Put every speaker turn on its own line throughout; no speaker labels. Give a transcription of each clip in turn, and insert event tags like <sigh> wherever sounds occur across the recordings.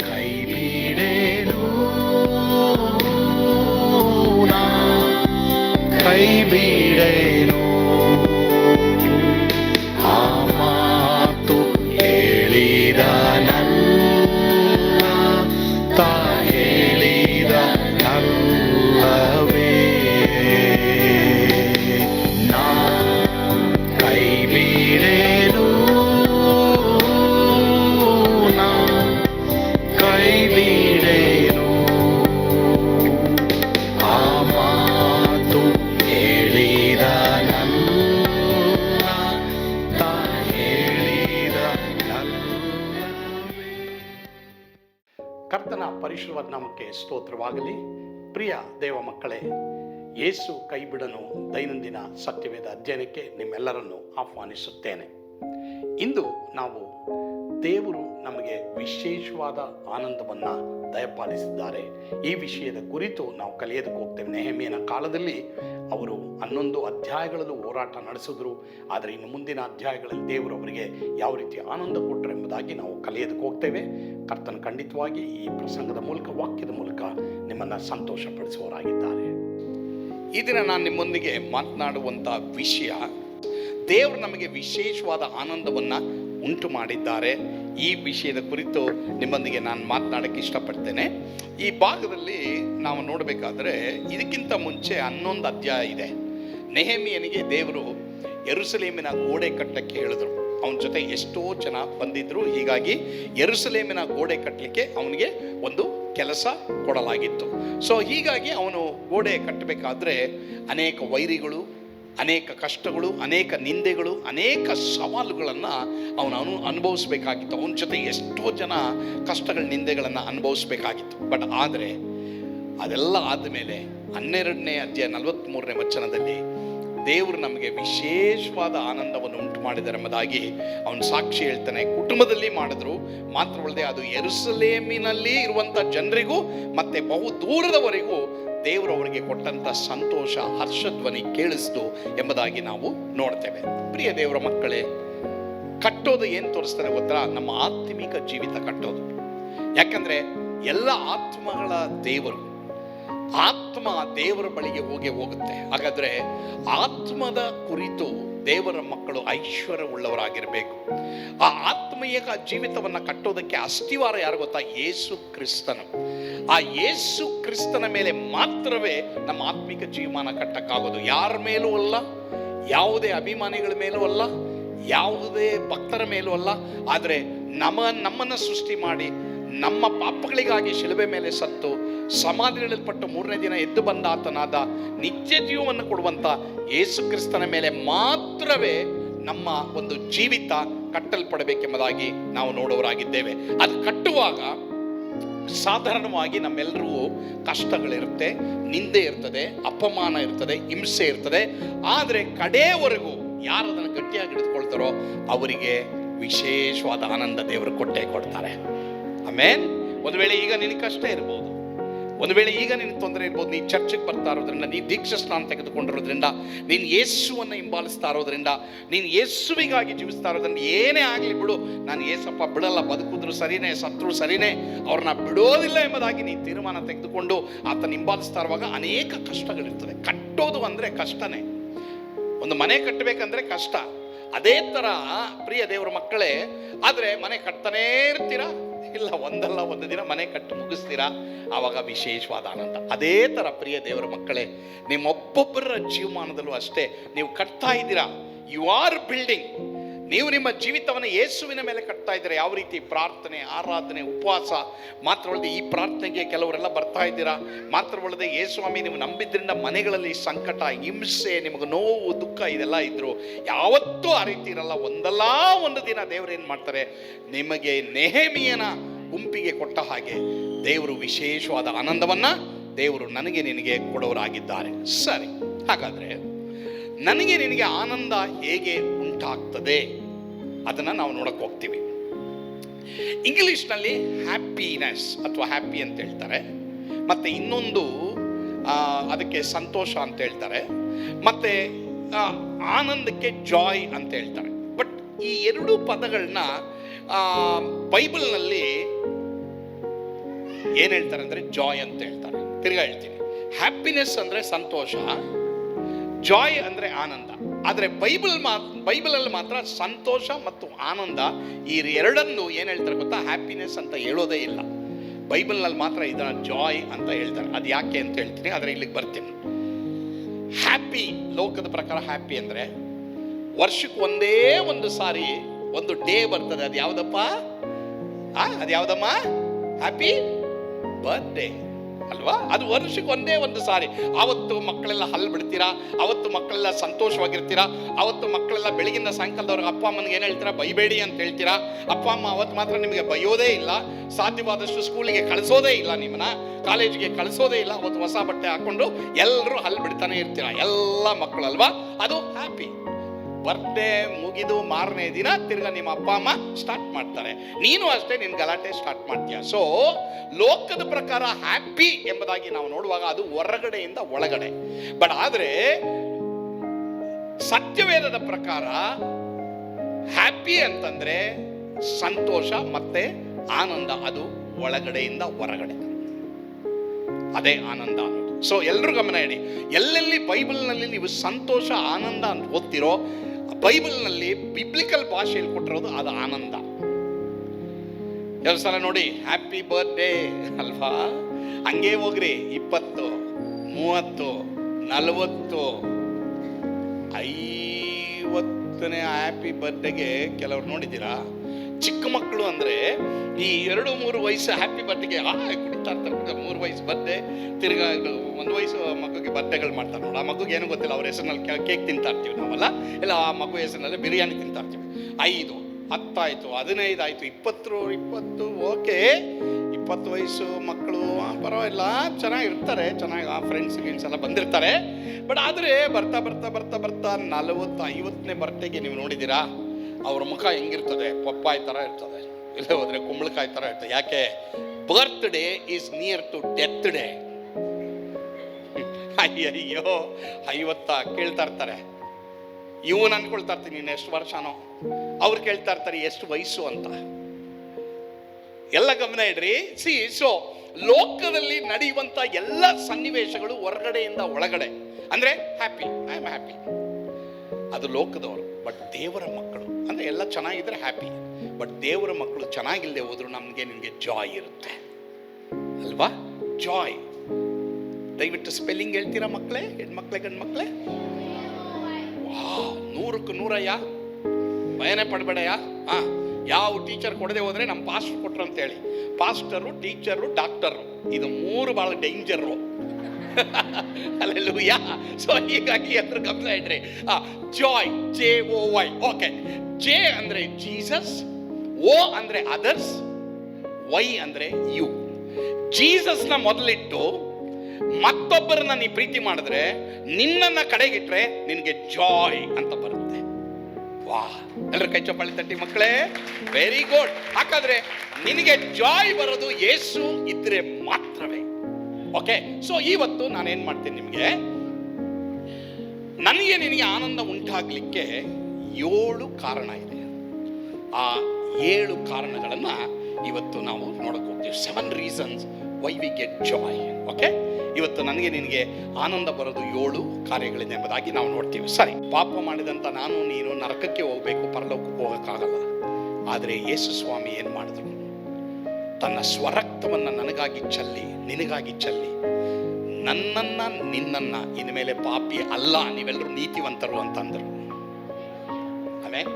ಕೈ ಬಿಡೇನು ಸ್ತೋತ್ರವಾಗಲಿ ಪ್ರಿಯ ದೇವ ಮಕ್ಕಳೇ ಯೇಸು ಕೈಬಿಡನು ದೈನಂದಿನ ಸತ್ಯವೇದ ಅಧ್ಯಯನಕ್ಕೆ ನಿಮ್ಮೆಲ್ಲರನ್ನು ಆಹ್ವಾನಿಸುತ್ತೇನೆ. ಇಂದು ನಾವು ದೇವರು ನಮಗೆ ವಿಶೇಷವಾದ ಆನಂದವನ್ನು ದಯಪಾಲಿಸಿದ್ದಾರೆ. ಈ ವಿಷಯದ ಕುರಿತು ನಾವು ಕಲಿಯೋದಕ್ಕೆ ಹೋಗ್ತೇವೆ. ನೆಹಮಿಯನ ಕಾಲದಲ್ಲಿ ಅವರು ಹನ್ನೊಂದು ಅಧ್ಯಾಯಗಳಲ್ಲೂ ಹೋರಾಟ ನಡೆಸಿದ್ರು. ಆದರೆ ಇನ್ನು ಮುಂದಿನ ಅಧ್ಯಾಯಗಳಲ್ಲಿ ದೇವರು ಅವರಿಗೆ ಯಾವ ರೀತಿ ಆನಂದ ಕೊಟ್ಟರು ಎಂಬುದಾಗಿ ನಾವು ಕಲಿಯೋದಕ್ಕೆ ಹೋಗ್ತೇವೆ. ಕರ್ತನ ಖಂಡಿತವಾಗಿ ಈ ಪ್ರಸಂಗದ ಮೂಲಕ, ವಾಕ್ಯದ ಮೂಲಕ ನಿಮ್ಮನ್ನು ಸಂತೋಷಪಡಿಸುವವರಾಗಿದ್ದಾರೆ. ಈ ದಿನ ನಾನು ನಿಮ್ಮೊಂದಿಗೆ ಮಾತನಾಡುವಂಥ ವಿಷಯ, ದೇವರು ನಮಗೆ ವಿಶೇಷವಾದ ಆನಂದವನ್ನು ಉಂಟು ಮಾಡಿದ್ದಾರೆ ಈ ವಿಷಯದ ಕುರಿತು ನಿಮ್ಮೊಂದಿಗೆ ನಾನು ಮಾತನಾಡಕ್ಕೆ ಇಷ್ಟಪಡ್ತೇನೆ. ಈ ಭಾಗದಲ್ಲಿ ನಾವು ನೋಡಬೇಕಾದ್ರೆ ಇದಕ್ಕಿಂತ ಮುಂಚೆ ಹನ್ನೊಂದು ಅಧ್ಯಾಯ ಇದೆ. ನೆಹಮಿಯನಿಗೆ ದೇವರು ಎರುಸಲೇಮಿನ ಗೋಡೆ ಕಟ್ಟಕ್ಕೆ ಹೇಳಿದ್ರು. ಅವನ ಜೊತೆ ಎಷ್ಟೋ ಜನ ಬಂದಿದ್ರು. ಹೀಗಾಗಿ ಎರುಸಲೇಮಿನ ಗೋಡೆ ಕಟ್ಟಲಿಕ್ಕೆ ಅವನಿಗೆ ಒಂದು ಕೆಲಸ ಕೊಡಲಾಗಿತ್ತು. ಸೊ ಹೀಗಾಗಿ ಅವನು ಗೋಡೆ ಕಟ್ಟಬೇಕಾದ್ರೆ ಅನೇಕ ವೈರಿಗಳು ಅನೇಕ ಕಷ್ಟಗಳು, ಅನೇಕ ನಿಂದೆಗಳು, ಅನೇಕ ಸವಾಲುಗಳನ್ನು ಅವನು ಅನು ಅನುಭವಿಸ್ಬೇಕಾಗಿತ್ತು. ಅವನ ಜೊತೆ ಎಷ್ಟೋ ಜನ ಕಷ್ಟಗಳ, ನಿಂದೆಗಳನ್ನು ಅನುಭವಿಸ್ಬೇಕಾಗಿತ್ತು. ಬಟ್ ಆದರೆ ಅದೆಲ್ಲ ಆದಮೇಲೆ ಹನ್ನೆರಡನೇ ಅಧ್ಯಾಯ ನಲವತ್ತ್ಮೂರನೇ ವಚನದಲ್ಲಿ ದೇವರು ನಮಗೆ ವಿಶೇಷವಾದ ಆನಂದವನ್ನು ಉಂಟು ಮಾಡಿದ್ದಾರೆ ಎಂಬುದಾಗಿ ಅವನು ಸಾಕ್ಷಿ ಹೇಳ್ತಾನೆ. ಕುಟುಂಬದಲ್ಲಿ ಮಾಡಿದ್ರು, ಮಾತ್ರವಲ್ಲದೆ ಅದು ಎರುಸಲೇಮಿನಲ್ಲಿ ಇರುವಂಥ ಜನರಿಗೂ ಮತ್ತೆ ಬಹು ದೂರದವರೆಗೂ ದೇವರು ಅವರಿಗೆ ಕೊಟ್ಟಂತ ಸಂತೋಷ, ಹರ್ಷಧ್ವನಿ ಕೇಳಿಸ್ತು ಎಂಬುದಾಗಿ ನಾವು ನೋಡ್ತೇವೆ. ಪ್ರಿಯ ದೇವರ ಮಕ್ಕಳೇ, ಕಟ್ಟೋದು ಏನು ತೋರಿಸ್ತಾರೆ ಗೊತ್ತಾ? ನಮ್ಮ ಆತ್ಮಿಕ ಜೀವಿತ ಕಟ್ಟೋದು. ಯಾಕಂದ್ರೆ ಎಲ್ಲ ಆತ್ಮಗಳ ದೇವರು, ಆತ್ಮ ದೇವರ ಬಳಿಗೆ ಹೋಗಿ ಹೋಗುತ್ತೆ. ಹಾಗಾದ್ರೆ ಆತ್ಮದ ಕುರಿತು ದೇವರ ಮಕ್ಕಳು ಐಶ್ವರ್ಯ ಉಳ್ಳವರಾಗಿರಬೇಕು ಆ ಆತ್ಮೀಯ ಜೀವಿತವನ್ನು ಕಟ್ಟೋದಕ್ಕೆ ಅಸ್ತಿವಾರ ಯಾರು ಗೊತ್ತಾ? ಯೇಸು ಕ್ರಿಸ್ತನು. ಆ ಯೇಸು ಕ್ರಿಸ್ತನ ಮೇಲೆ ಮಾತ್ರವೇ ನಮ್ಮ ಆತ್ಮಿಕ ಜೀವಮಾನ ಕಟ್ಟಕ್ಕಾಗೋದು. ಯಾರ ಮೇಲೂ ಅಲ್ಲ, ಯಾವುದೇ ಅಭಿಮಾನಿಗಳ ಮೇಲೂ ಅಲ್ಲ, ಯಾವುದೇ ಭಕ್ತರ ಮೇಲೂ ಅಲ್ಲ. ಆದರೆ ನಮ್ಮ, ನಮ್ಮನ್ನು ಸೃಷ್ಟಿ ಮಾಡಿ, ನಮ್ಮ ಪಾಪಗಳಿಗಾಗಿ ಶಿಲುಬೆ ಮೇಲೆ ಸತ್ತು ಸಮಾಧಿಗಳಲ್ಪಟ್ಟು ಮೂರನೇ ದಿನ ಎದ್ದು ಬಂದ ಆತನಾದ ನಿತ್ಯ ಜೀವವನ್ನು ಕೊಡುವಂಥ ಯೇಸು ಕ್ರಿಸ್ತನ ಮೇಲೆ ಮಾತ್ರವೇ ನಮ್ಮ ಒಂದು ಜೀವಿತ ಕಟ್ಟಲ್ಪಡಬೇಕೆಂಬುದಾಗಿ ನಾವು ನೋಡುವರಾಗಿದ್ದೇವೆ ಅದು ಕಟ್ಟುವಾಗ ಸಾಧಾರಣವಾಗಿ ನಮ್ಮೆಲ್ಲರಿಗೂ ಕಷ್ಟಗಳಿರುತ್ತೆ, ನಿಂದೆ ಇರ್ತದೆ, ಅಪಮಾನ ಇರ್ತದೆ, ಹಿಂಸೆ ಇರ್ತದೆ. ಆದರೆ ಕಡೆಯವರೆಗೂ ಯಾರು ಅದನ್ನು ಗಟ್ಟಿಯಾಗಿ ಹಿಡಿದುಕೊಳ್ತಾರೋ ಅವರಿಗೆ ವಿಶೇಷವಾದ ಆನಂದ ದೇವರು ಕೊಟ್ಟೆ ಕೊಡ್ತಾರೆ. ಆಮೇನ್? ಒಂದು ವೇಳೆ ಈಗ ನಿನಗೆ ಕಷ್ಟ ಇರ್ಬೋದು. ಒಂದು ವೇಳೆ ಈಗ ನಿನ್ನ ತೊಂದರೆ ಇರ್ಬೋದು, ನೀ ಚರ್ಚೆಗೆ ಬರ್ತಾ ಇರೋದ್ರಿಂದ, ನೀ ದೀಕ್ಷಾ ಸ್ನಾನ ತೆಗೆದುಕೊಂಡಿರೋದ್ರಿಂದ, ನೀನು ಯೇಸುವನ್ನು ಹಿಂಬಾಲಿಸ್ತಾ ಇರೋದ್ರಿಂದ, ನೀನು ಯೇಸುವಿಗಾಗಿ ಜೀವಿಸ್ತಾ ಇರೋದ್ರಿಂದ ಏನೇ ಆಗಲಿ ಬಿಡು, ನಾನು ಏಸಪ್ಪ ಬಿಡಲ್ಲ, ಬದುಕಿದ್ರು ಸರಿನೇ ಸತ್ರು ಸರಿನೇ, ಅವ್ರನ್ನ ಬಿಡೋದಿಲ್ಲ ಎಂಬುದಾಗಿ ನೀ ತೀರ್ಮಾನ ತೆಗೆದುಕೊಂಡು ಆತನ ಹಿಂಬಾಲಿಸ್ತಾ ಇರುವಾಗ ಅನೇಕ ಕಷ್ಟಗಳಿರ್ತದೆ ಕಟ್ಟೋದು ಅಂದರೆ ಕಷ್ಟನೇ. ಒಂದು ಮನೆ ಕಟ್ಟಬೇಕಂದ್ರೆ ಕಷ್ಟ. ಅದೇ ಥರ ಪ್ರಿಯ ದೇವರ ಮಕ್ಕಳೇ, ಆದರೆ ಮನೆ ಕಟ್ತಾನೇ ಇರ್ತೀರಾ? ಇಲ್ಲ, ಒಂದಲ್ಲ, ಒಂದು ದಿನ ಮನೆ ಕಟ್ಟು ಮುಗಿಸ್ತೀರಾ? ಆವಾಗ ವಿಶೇಷವಾದ ಆನಂದ. ಅದೇ ಥರ ಪ್ರಿಯ ದೇವರ ಮಕ್ಕಳೇ, ನಿಮ್ಮೊಬ್ಬೊಬ್ಬರ ಜೀವಮಾನದಲ್ಲೂ ಅಷ್ಟೇ ನೀವು ಕಟ್ತಾ ಇದ್ದೀರಾ? ಯು ಆರ್ ಬಿಲ್ಡಿಂಗ್ ನೀವು ನಿಮ್ಮ ಜೀವಿತವನ್ನು ಯೇಸುವಿನ ಮೇಲೆ ಕಟ್ತಾ ಇದ್ದೀರಾ? ಯಾವ ರೀತಿ ಪ್ರಾರ್ಥನೆ, ಆರಾಧನೆ, ಉಪವಾಸ? ಮಾತ್ರವಲ್ಲದೆ ಈ ಪ್ರಾರ್ಥನೆಗೆ ಕೆಲವರೆಲ್ಲ ಬರ್ತಾ ಇದ್ದೀರಾ? ಮಾತ್ರವಲ್ಲದೆ ಯೇಸುವಾಮಿ ನೀವು ನಂಬಿದ್ರಿಂದ ಮನೆಗಳಲ್ಲಿ ಸಂಕಟ, ಹಿಂಸೆ, ನಿಮಗೆ ನೋವು, ದುಃಖ ಇದೆಲ್ಲ ಇದ್ದರು ಯಾವತ್ತೂ ಆ ರೀತಿ ಇರಲ್ಲ ಒಂದಲ್ಲ, ಒಂದು ದಿನ ದೇವರು ಏನು ಮಾಡ್ತಾರೆ? ನಿಮಗೆ ನೆಹಮಿಯನ ಗುಂಪಿಗೆ ಕೊಟ್ಟ ಹಾಗೆ ದೇವರು ವಿಶೇಷವಾದ ಆನಂದವನ್ನ ದೇವರು ನನಗೆ ನಿನಗೆ ಕೊಡೋರಾಗಿದ್ದಾರೆ. ಸರಿ, ಹಾಗಾದ್ರೆ ನನಗೆ ನಿನಗೆ ಆನಂದ ಹೇಗೆ ಉಂಟಾಗ್ತದೆ? ಅದನ್ನು ನಾವು ನೋಡಕ್ಕೆ ಹೋಗ್ತೀವಿ. ಇಂಗ್ಲಿಷ್ನಲ್ಲಿ ಹ್ಯಾಪಿನೆಸ್ ಅಥವಾ ಹ್ಯಾಪಿ ಅಂತ ಹೇಳ್ತಾರೆ. ಮತ್ತು ಇನ್ನೊಂದು ಅದಕ್ಕೆ ಸಂತೋಷ ಅಂತ ಹೇಳ್ತಾರೆ. ಮತ್ತು ಆನಂದಕ್ಕೆ ಜಾಯ್ ಅಂತ ಹೇಳ್ತಾರೆ. ಬಟ್ ಈ ಎರಡು ಪದಗಳನ್ನ ಬೈಬಲ್ನಲ್ಲಿ ಏನ್ ಹೇಳ್ತಾರೆ ಅಂದ್ರೆ ಜಾಯ್ ಅಂತ ಹೇಳ್ತಾರೆ. ತಿರ್ಗಾ ಹೇಳ್ತೀನಿ. ಹ್ಯಾಪಿನೆಸ್ ಅಂದ್ರೆ ಸಂತೋಷ ಜಾಯ್ ಅಂದ್ರೆ ಆನಂದ. ಆದರೆ ಬೈಬಲ್ ಮಾ ಬೈಬಲಲ್ಲಿ ಮಾತ್ರ ಸಂತೋಷ ಮತ್ತು ಆನಂದ ಈ ಎರಡನ್ನು ಏನ್ ಹೇಳ್ತಾರೆ ಗೊತ್ತಾ? ಹ್ಯಾಪಿನೆಸ್ ಅಂತ ಹೇಳೋದೇ ಇಲ್ಲ. ಬೈಬಲ್ನಲ್ಲಿ ಮಾತ್ರ ಇದನ್ನ ಜಾಯ್ ಅಂತ ಹೇಳ್ತಾರೆ. ಅದು ಯಾಕೆ ಅಂತ ಹೇಳ್ತೀನಿ, ಆದರೆ ಇಲ್ಲಿಗೆ ಬರ್ತೀನಿ. ಹ್ಯಾಪಿ ಲೋಕದ ಪ್ರಕಾರ ಹ್ಯಾಪಿ ಅಂದ್ರೆ ವರ್ಷಕ್ಕೆ ಒಂದೇ ಒಂದು ಸಾರಿ ಒಂದು ಡೇ ಬರ್ತದೆ. ಅದು ಯಾವುದಪ್ಪ? ಅದು ಯಾವುದಮ್ಮ? ಹ್ಯಾಪಿ ಬರ್ಡೇ ಅಲ್ವಾ? ಅದು ವರ್ಷಕ್ಕೆ ಒಂದೇ ಒಂದು ಸಾರಿ. ಆವತ್ತು ಮಕ್ಕಳೆಲ್ಲ ಹಲ್ಲು ಬಿಡ್ತೀರಾ? ಅವತ್ತು ಮಕ್ಕಳೆಲ್ಲ ಸಂತೋಷವಾಗಿರ್ತೀರಾ? ಅವತ್ತು ಮಕ್ಕಳೆಲ್ಲ ಬೆಳಗಿಂದ ಸಾಯಂಕಾಲದವ್ರಿಗೆ ಅಪ್ಪ ಅಮ್ಮನಿಗೆ ಏನು ಹೇಳ್ತೀರಾ? ಬೈಬೇಡಿ ಅಂತ ಹೇಳ್ತೀರಾ? ಅಪ್ಪ ಅಮ್ಮ ಅವತ್ತು ಮಾತ್ರ ನಿಮಗೆ ಬೈಯೋದೇ ಇಲ್ಲ. ಸಾಧ್ಯವಾದಷ್ಟು ಸ್ಕೂಲಿಗೆ ಕಳಿಸೋದೇ ಇಲ್ಲ ನಿಮ್ಮನ್ನ. ಕಾಲೇಜಿಗೆ ಕಳಿಸೋದೇ ಇಲ್ಲ. ಅವತ್ತು ಹೊಸ ಬಟ್ಟೆ ಹಾಕೊಂಡು ಎಲ್ಲರೂ ಹಲ್ಲು ಬಿಡ್ತಾನೆ ಇರ್ತೀರಾ? ಎಲ್ಲ ಮಕ್ಕಳು ಅಲ್ವಾ? ಅದು ಹ್ಯಾಪಿ ಬರ್ಡೇ ಮುಗಿದು ಮಾರನೇ ದಿನ ತಿರ್ಗಾ ನಿಮ್ಮ ಅಪ್ಪ, ಅಮ್ಮ ಸ್ಟಾರ್ಟ್ ಮಾಡ್ತಾರೆ. ನೀನು ಅಷ್ಟೇ ನಿನ್ ಗಲಾಟೆ ಸ್ಟಾರ್ಟ್ ಮಾಡ್ತೀಯ. ಸೊ ಲೋಕದ ಪ್ರಕಾರ ಹ್ಯಾಪಿ ಎಂಬುದಾಗಿ ನಾವು ನೋಡುವಾಗ ಅದು ಹೊರಗಡೆಯಿಂದ ಒಳಗಡೆ. ಬಟ್ ಆದ್ರೆ, ಸತ್ಯವೇದದ ಪ್ರಕಾರ ಹ್ಯಾಪಿ ಅಂತಂದ್ರೆ ಸಂತೋಷ ಮತ್ತೆ ಆನಂದ, ಅದು ಒಳಗಡೆಯಿಂದ ಹೊರಗಡೆ. ಅದೇ ಆನಂದ ಸೊ ಎಲ್ಲರೂ ಗಮನ ಇಡಿ. ಎಲ್ಲೆಲ್ಲಿ ಬೈಬಲ್ನಲ್ಲಿ ನೀವು ಸಂತೋಷ, ಆನಂದ ಅಂತ ಓದ್ತಿರೋ ಬೈಬಲ್ನಲ್ಲಿ ಬಿಬ್ಲಿಕಲ್ ಭಾಷೆಯಲ್ಲಿ ಕೊಟ್ಟಿರೋದು ಅದು ಆನಂದ. ಎರಡು ಸಲ ನೋಡಿ ಹ್ಯಾಪಿ ಬರ್ತ್ಡೇ ಅಲ್ವಾ? ಹಂಗೆ ಹೋಗ್ರಿ, ಇಪ್ಪತ್ತು, ಮೂವತ್ತು, ನಲವತ್ತು, ಐವತ್ತನೇ ಹ್ಯಾಪಿ ಬರ್ತ್ಡೇಗೆ ಕೆಲವ್ರು ನೋಡಿದ್ದೀರಾ? ಚಿಕ್ಕ ಮಕ್ಕಳು ಅಂದ್ರೆ ಈ ಎರಡು, ಮೂರು ವಯಸ್ಸು ಹ್ಯಾಪಿ ಬರ್ತ್ಡೇಗೆ ಆ, ಕುಡಿತಾ ಇರ್ತಾರೆ ಮೂರು ವಯಸ್ಸು ಬರ್ತೆ ತಿರ್ಗಾ ಒಂದು ವಯಸ್ಸು ಮಗುಗೆ ಬರ್ತೆಗಳು ಮಾಡ್ತಾರೆ ನೋಡಿ. ಆ ಮಗುಗೆ ಏನೂ ಗೊತ್ತಿಲ್ಲ, ಅವ್ರ ಹೆಸರಿನಲ್ಲಿ ಕೇಕ್ ತಿಂತಾ ಇರ್ತೀವಿ ನಾವಲ್ಲ. ಇಲ್ಲ, ಆ ಮಗು ಹೆಸರಿನಲ್ಲಿ ಬಿರಿಯಾನಿ ತಿಂತಾ ಇರ್ತೀವಿ. ಐದು, ಹತ್ತಾಯಿತು ಹದಿನೈದು ಆಯ್ತು ಇಪ್ಪತ್ತು ಇಪ್ಪತ್ತು ಓಕೆ ಇಪ್ಪತ್ತು ವಯಸ್ಸು ಮಕ್ಕಳು ಪರವಾಗಿಲ್ಲ, ಚೆನ್ನಾಗಿರ್ತಾರೆ, ಚೆನ್ನಾಗಿ, ಆ ಫ್ರೆಂಡ್ಸ್ ಗೀನ್ಸ್ ಎಲ್ಲ ಬಂದಿರ್ತಾರೆ. ಬಟ್ ಆದರೆ ಬರ್ತಾ ಬರ್ತಾ ಬರ್ತಾ ಬರ್ತಾ ನಲವತ್ತು, ಐವತ್ತನೇ ಬರ್ತೆಗೆ ನೀವು ನೋಡಿದ್ದೀರಾ? ಅವ್ರ ಮುಖ ಹೆಂಗಿರ್ತದೆ? ಪಪ್ಪಾಯಿ ಥರ ಇರ್ತದೆ. ಇಲ್ಲೇ ಹೋದ್ರೆ ಕುಂಬಳಕಾಯಿ ಥರ ಇರ್ತದೆ. ಯಾಕೆ? Birth day is near to death day ಅಯ್ಯಯ್ಯೋ, ಐವತ್ತ ಕೇಳ್ತಾ ಇರ್ತಾರೆ. ಇವನು ಅನ್ಕೊಳ್ತಾ ಇರ್ತೀನಿ ನೀನು ಎಷ್ಟು ವರ್ಷನೋ. ಅವ್ರು ಕೇಳ್ತಾ ಇರ್ತಾರೆ ಎಷ್ಟು ವಯಸ್ಸು ಅಂತ. ಎಲ್ಲ ಗಮನ ಇಡ್ರಿ. ಸಿ ಸೊ ಲೋಕದಲ್ಲಿ ನಡೆಯುವಂತ ಎಲ್ಲ ಸನ್ನಿವೇಶಗಳು ಹೊರಗಡೆಯಿಂದ ಒಳಗಡೆ. ಅಂದ್ರೆ ಹ್ಯಾಪಿ ಐ ಆಮ್ ಹ್ಯಾಪಿ ಅದು ಲೋಕದವರು. ಬಟ್ ದೇವರ ಮಕ್ಕಳು, ಅಂದರೆ ಎಲ್ಲ ಚೆನ್ನಾಗಿದ್ದರೆ ಹ್ಯಾಪಿ ಬಟ್ ದೇವರ ಮಕ್ಕಳು ಚೆನ್ನಾಗಿಲ್ಲದೆ ಹೋದರೂ ನಮಗೆ ನಿಮಗೆ ಜಾಯ್ ಇರುತ್ತೆ. ಅಲ್ವಾ? ಜಾಯ್ ದಯವಿಟ್ಟು ಸ್ಪೆಲ್ಲಿಂಗ್ ಹೇಳ್ತೀರಾ ಮಕ್ಕಳೇ? ಹೆಣ್ಮಕ್ಳೆ ಗಂಡು ಮಕ್ಕಳೇ ನೂರಕ್ಕೆ ನೂರಯ್ಯ. ಭಯನೇ ಪಡಬೇಡಯ್ಯ. ಹಾಂ, ಯಾವ ಟೀಚರ್ ಕೊಡದೆ ಹೋದರೆ ನಮ್ಮ ಪಾಸ್ಟರ್ ಕೊಟ್ರು ಅಂತ ಹೇಳಿ ಪಾಸ್ಟರು ಟೀಚರು ಡಾಕ್ಟರು ಇದು ಮೂರು ಭಾಳ ಡೇಂಜರು <laughs> ಅಲ್ಲೆಲ್ಲೂಯ್ಯ ಸೊ ಹೀಗಾಗಿ ಎಲ್ಲರೂ ಗಮನ ಇಡ್ರಿ. Joy J O Y okay J ಅಂದ್ರೆ ಜೀಸಸ್ ಓ ಅಂದ್ರೆ ಅದರ್ಸ್ ವೈ ಅಂದ್ರೆ ಯು ಜೀಸಸ್ನ ಮೊದಲಿಟ್ಟು ಮತ್ತೊಬ್ಬರನ್ನ ನೀ ಪ್ರೀತಿ ಮಾಡಿದ್ರೆ ನಿನ್ನನ್ನ ಕಡೆಗಿಟ್ರೆ ನಿನಗೆ ಜಾಯ್ ಅಂತ ಬರುತ್ತೆ. ವಾ. ಎಲ್ಲರ ಕೈ ಚಪ್ಪಾಳಿ ತಟ್ಟಿ ಮಕ್ಕಳೇ. ವೆರಿ ಗುಡ್ ಹಾಗಾದ್ರೆ ನಿನಗೆ ಜಾಯ್ ಬರೋದು ಯೇಸು ಇದ್ರೆ ಮಾತ್ರವೇ. ಓಕೆ ಸೊ ಇವತ್ತು ನಾನೇನು ಮಾಡ್ತೀನಿ ನಿಮಗೆ? ನನಗೆ ನಿನಗೆ ಆನಂದ ಉಂಟಾಗಲಿಕ್ಕೆ ಏಳು ಕಾರಣ ಇದೆ. ಆ ಏಳು ಕಾರಣಗಳನ್ನು ಇವತ್ತು ನಾವು ನೋಡಕ್ ಹೋಗ್ತೀವಿ. Seven reasons why we get joy okay ಇವತ್ತು ನನಗೆ ನಿನಗೆ ಆನಂದ ಬರೋದು ಏಳು ಕಾರ್ಯಗಳಿದೆ ಎಂಬುದಾಗಿ ನಾವು ನೋಡ್ತೀವಿ. ಸರಿ, ಪಾಪ ಮಾಡಿದಂತ ನಾನು ನೀನು ನರಕಕ್ಕೆ ಹೋಗ್ಬೇಕು, ಪರಲೋಕಕ್ಕೆ ಹೋಗೋಕ್ಕಾಗಲ್ಲ. ಆದರೆ ಯೇಸು ಸ್ವಾಮಿ ಏನು ಮಾಡಿದ್ರು? ತನ್ನ ಸ್ವರಕ್ತವನ್ನು ನನಗಾಗಿ ಚೆಲ್ಲಿ, ನಿನಗಾಗಿ ಚೆಲ್ಲಿ. ನನ್ನನ್ನ, ನಿನ್ನನ್ನ ಇನ್ಮೇಲೆ ಪಾಪಿ ಅಲ್ಲ ನೀವೆಲ್ಲರೂ ನೀತಿವಂತರು ಅಂತಂದರು. ಆಮೇಲೆ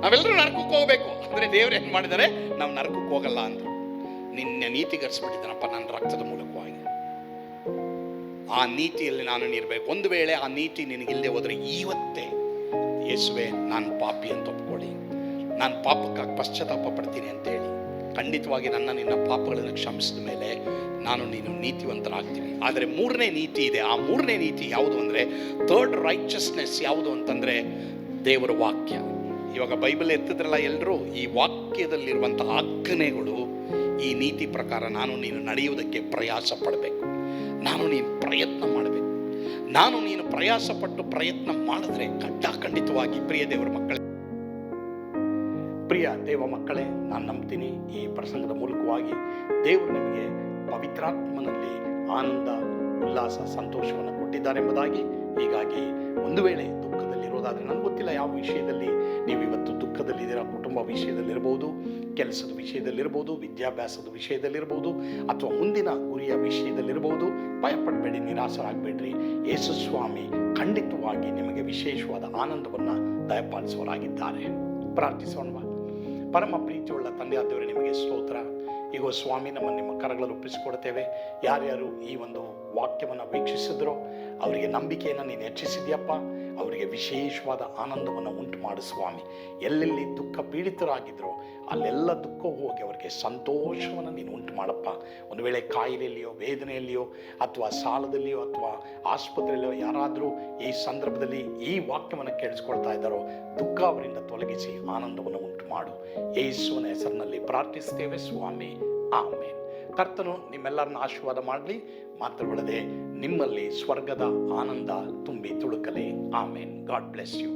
ನಾವೆಲ್ಲರೂ ನರಕಕ್ಕೆ ಹೋಗ್ಬೇಕು. ಅಂದ್ರೆ ದೇವ್ರು ಏನು ಮಾಡಿದರೆ ನಾವು ನರಕಕ್ಕೆ ಹೋಗಲ್ಲ ಅಂದರು. ನಿನ್ನೆ ನೀತಿಗರಿಸ್ಬಿಟ್ಟಿದ್ದಾನಪ್ಪ ನನ್ನ ರಕ್ತದ ಮೂಲಕವಾಗಿ. ಆ ನೀತಿಯಲ್ಲಿ ನಾನು ನೀರ್ಬೇಕು ಒಂದು ವೇಳೆ ಆ ನೀತಿ ನಿನಗಿಲ್ಲದೆ ಹೋದ್ರೆ ಇವತ್ತೇ ಯೇಸುವೆ, ನಾನು ಪಾಪಿ ಅಂತ ಒಪ್ಕೊಳ್ಳಿ. ನಾನು ಪಾಪಕ್ಕಾಗಿ ಪಶ್ಚಾತ್ತಾಪ ಪಡ್ತೀನಿ ಅಂತ ಹೇಳಿ. ಖಂಡಿತವಾಗಿ ನನ್ನ ನಿನ್ನ ಪಾಪಗಳನ್ನು ಕ್ಷಮಿಸಿದ ಮೇಲೆ ನಾನು ನೀನು ನೀತಿವಂತರಾಗ್ತೀನಿ ಆದರೆ ಮೂರನೇ ನೀತಿ ಇದೆ. ಆ ಮೂರನೇ ನೀತಿ ಯಾವುದು ಅಂದರೆ ಥರ್ಡ್ ರೈಚಸ್ನೆಸ್ ಯಾವುದು ಅಂತಂದರೆ, ದೇವರ ವಾಕ್ಯ. ಇವಾಗ ಬೈಬಲ್ ಎತ್ತಿದ್ರಲ್ಲ ಎಲ್ಲರೂ ಈ ವಾಕ್ಯದಲ್ಲಿರುವಂಥ ಆಜ್ಞೆಗಳು, ಈ ನೀತಿ ಪ್ರಕಾರ ನಾನು ನೀನು ನಡೆಯುವುದಕ್ಕೆ ಪ್ರಯಾಸ ಪಡಬೇಕು. ನಾನು ನೀನು ಪ್ರಯತ್ನ ಮಾಡಬೇಕು. ನಾನು ನೀನು ಪ್ರಯಾಸಪಟ್ಟು ಪ್ರಯತ್ನ ಮಾಡಿದ್ರೆ, ಖಂಡ ಖಂಡಿತವಾಗಿ ಪ್ರಿಯ ದೇವರ ಮಕ್ಕಳ
ಪ್ರಿಯ ದೇವ ಮಕ್ಕಳೇ, ನಾನು ನಂಬ್ತೀನಿ ಈ ಪ್ರಸಂಗದ ಮೂಲಕವಾಗಿ ದೇವರು ನಿಮಗೆ ಪವಿತ್ರಾತ್ಮನಲ್ಲಿ ಆನಂದ, ಉಲ್ಲಾಸ, ಸಂತೋಷವನ್ನು ಕೊಟ್ಟಿದ್ದಾರೆ ಎಂಬುದಾಗಿ ಹೀಗಾಗಿ ಒಂದು ವೇಳೆ ದುಃಖದಲ್ಲಿರೋದಾದರೆ ನನಗೆ ಗೊತ್ತಿಲ್ಲ ಯಾವ ವಿಷಯದಲ್ಲಿ ನೀವು ಇವತ್ತು ದುಃಖದಲ್ಲಿದ್ದೀರಾ ಕುಟುಂಬ ವಿಷಯದಲ್ಲಿರ್ಬೋದು, ಕೆಲಸದ ವಿಷಯದಲ್ಲಿರ್ಬೋದು, ವಿದ್ಯಾಭ್ಯಾಸದ ವಿಷಯದಲ್ಲಿರ್ಬೋದು, ಅಥವಾ ಮುಂದಿನ ಗುರಿಯ ವಿಷಯದಲ್ಲಿರ್ಬೋದು, ಭಯಪಡಬೇಡಿ ನಿರಾಸರಾಗಬೇಡ್ರಿ ಯೇಸುಸ್ವಾಮಿ ಖಂಡಿತವಾಗಿ ನಿಮಗೆ ವಿಶೇಷವಾದ ಆನಂದವನ್ನು ದಯಪಾಲಿಸುವರಾಗಿದ್ದಾರೆ ಪ್ರಾರ್ಥಿಸೋಣವಾ ಪರಮ ಪ್ರೀತಿಯುಳ್ಳ ಆದವರೇ ನಿಮಗೆ ಸ್ತೋತ್ರ. ಈಗ ಸ್ವಾಮಿ ನಮ್ಮ ನಿಮ್ಮ ಕರಗಳಲ್ಲಿ ಒಪ್ಪಿಸಿಕೊಡ್ತೇವೆ. ಯಾರ್ಯಾರು ಈ ಒಂದು ವಾಕ್ಯವನ್ನು ವೀಕ್ಷಿಸಿದ್ರು, ಅವರಿಗೆ ನಂಬಿಕೆಯನ್ನು ನೀನು ಹೆಚ್ಚಿಸಿದ್ಯಪ್ಪ, ಅವರಿಗೆ ವಿಶೇಷವಾದ ಆನಂದವನ್ನು ಉಂಟು ಮಾಡು ಸ್ವಾಮಿ. ಎಲ್ಲೆಲ್ಲಿ ದುಃಖ ಪೀಡಿತರಾಗಿದ್ರೋ, ಅಲ್ಲೆಲ್ಲ ದುಃಖ ಹೋಗಿ ಅವರಿಗೆ ಸಂತೋಷವನ್ನು ನೀನು ಉಂಟು ಮಾಡಪ್ಪ. ಒಂದು ವೇಳೆ ಕಾಯಿಲೆಯಲ್ಲಿಯೋ, ವೇದನೆಯಲ್ಲಿಯೋ, ಅಥವಾ ಸಾಲದಲ್ಲಿಯೋ, ಅಥವಾ ಆಸ್ಪತ್ರೆಯಲ್ಲಿಯೋ ಯಾರಾದರೂ ಈ ಸಂದರ್ಭದಲ್ಲಿ ಈ ವಾಕ್ಯವನ್ನು ಕೇಳಿಸ್ಕೊಳ್ತಾ ಇದ್ದಾರೋ, ದುಃಖ ಅವರಿಂದ ತೊಲಗಿಸಿ ಆನಂದವನ್ನು ಉಂಟು ಮಾಡು. ಯೇಸುವಿನ ಹೆಸರಿನಲ್ಲಿ ಪ್ರಾರ್ಥಿಸ್ತೇವೆ ಸ್ವಾಮಿ. ಆಮೇನ್. ಕರ್ತನು ನಿಮ್ಮೆಲ್ಲರನ್ನ ಆಶೀರ್ವಾದ ಮಾಡಲಿ ಮಾತ್ರವಲ್ಲದೆ ನಿಮ್ಮಲ್ಲಿ ಸ್ವರ್ಗದ ಆನಂದ ತುಂಬಿ ತುಳುಕಲಿ. ಆಮೇನ್. ಗಾಡ್ ಬ್ಲೆಸ್ ಯು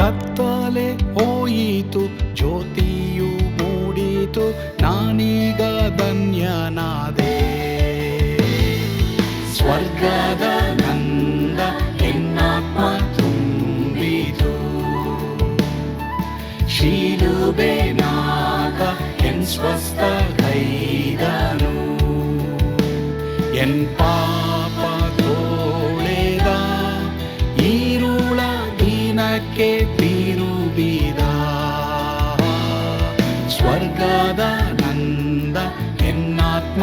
ಕತ್ತಲೆ ಹೋಯಿತು, ಜ್ಯೋತಿಯು ಮೂಡಿತು, ನಾನೀಗ ಧನ್ಯನಾದೆ. ಸ್ವರ್ಗದ ನಂದ ಎನ್ನಾತ್ಮ ತುಂಬಿತು. ಶಿಲುಬೆನಾಗ ಎನ್ ಸ್ವಸ್ಥ ಕೈದನು. ಎನ್ ಪಾಪ ದಿನಕ್ಕೆ ತಿರುಬಿದ ಸ್ವರ್ಗದ ನಂದ ಎನ್ನಾತ್ಮ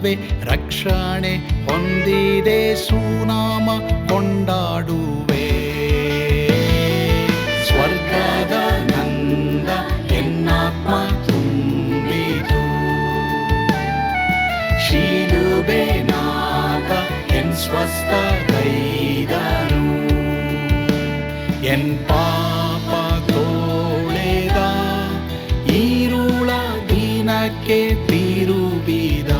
ಮೂಲವೇ ರಕ್ಷಣೆ ಹೊಂದಿದೆ ಸುನಾಮ ಕೊಂಡಾಡುವೆ. ಸ್ವರ್ಗದ ನಂದ ಎನ್ನಾತ್ಮ ತುಂಬಿತು. ಶೀಲುಬೆ ನಾಗ ಎನ್ ಸ್ವಸ್ಥ ಕೈದನು ಎನ್ ಪಾಪ ತೋಳೆದ ತಿರುಬಿದ.